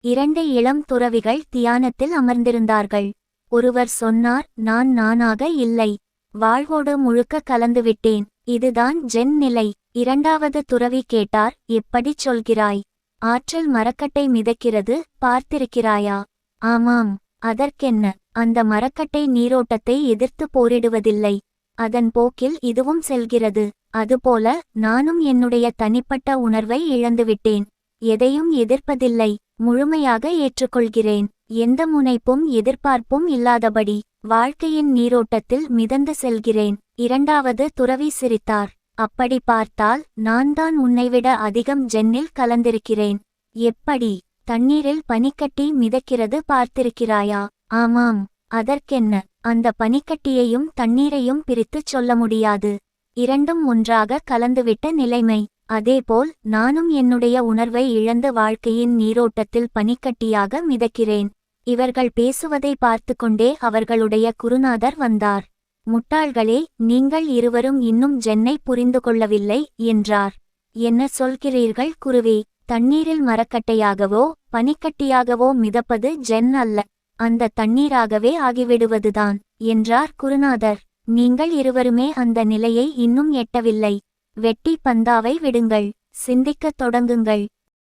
இரண்டு இளம் துறவிகள் தியானத்தில் அமர்ந்திருந்தார்கள். ஒருவர் சொன்னார் நான் நானாக இல்லை. வாழ்வோடு முழுக்க கலந்துவிட்டேன். இதுதான் ஜென் நிலை. இரண்டாவது துறவி கேட்டார் எப்படிச் சொல்கிறாய்? ஆற்றல் மரக்கட்டை மிதக்கிறது பார்த்திருக்கிறாயா? ஆமாம். அதற்கென்ன? அந்த மரக்கட்டை நீரோட்டத்தை எதிர்த்து போரிடுவதில்லை. அதன் போக்கில் இதுவும் செல்கிறது. அதுபோல நானும் என்னுடைய தனிப்பட்ட உணர்வை இழந்துவிட்டேன். எதையும் எதிர்ப்பதில்லை. முழுமையாக ஏற்றுக்கொள்கிறேன். எந்த முனைப்பும் எதிர்பார்ப்பும் இல்லாதபடி வாழ்க்கையின் நீரோட்டத்தில் மிதந்து செல்கிறேன். இரண்டாவது துறவி சிரித்தார். அப்படி பார்த்தால் நான் தான் உன்னைவிட அதிகம் ஜென்னில் கலந்திருக்கிறேன். எப்படி? தண்ணீரில் பனிக்கட்டி மிதக்கிறது பார்த்திருக்கிறாயா? ஆமாம். அதற்கென்ன? அந்த பனிக்கட்டியையும் தண்ணீரையும் பிரித்துச் சொல்ல முடியாது. இரண்டும் ஒன்றாக கலந்துவிட்ட நிலைமை. அதேபோல் நானும் என்னுடைய உணர்வை இழந்த வாழ்க்கையின் நீரோட்டத்தில் பனிக்கட்டியாக மிதக்கிறேன். இவர்கள் பேசுவதை பார்த்து கொண்டே அவர்களுடைய குருநாதர் வந்தார். முட்டாள்களே நீங்கள் இருவரும் இன்னும் ஜென்னை புரிந்து கொள்ளவில்லை என்றார். என்ன சொல்கிறீர்கள் குருவே தண்ணீரில் மரக்கட்டையாகவோ பனிக்கட்டியாகவோ மிதப்பது ஜென் அல்ல அந்த தண்ணீராகவே ஆகிவிடுவதுதான் என்றார் குருநாதர். நீங்கள் இருவருமே அந்த நிலையை இன்னும் எட்டவில்லை. வெட்டி பந்தாவை விடுங்கள். சிந்திக்கத் தொடங்குங்கள்.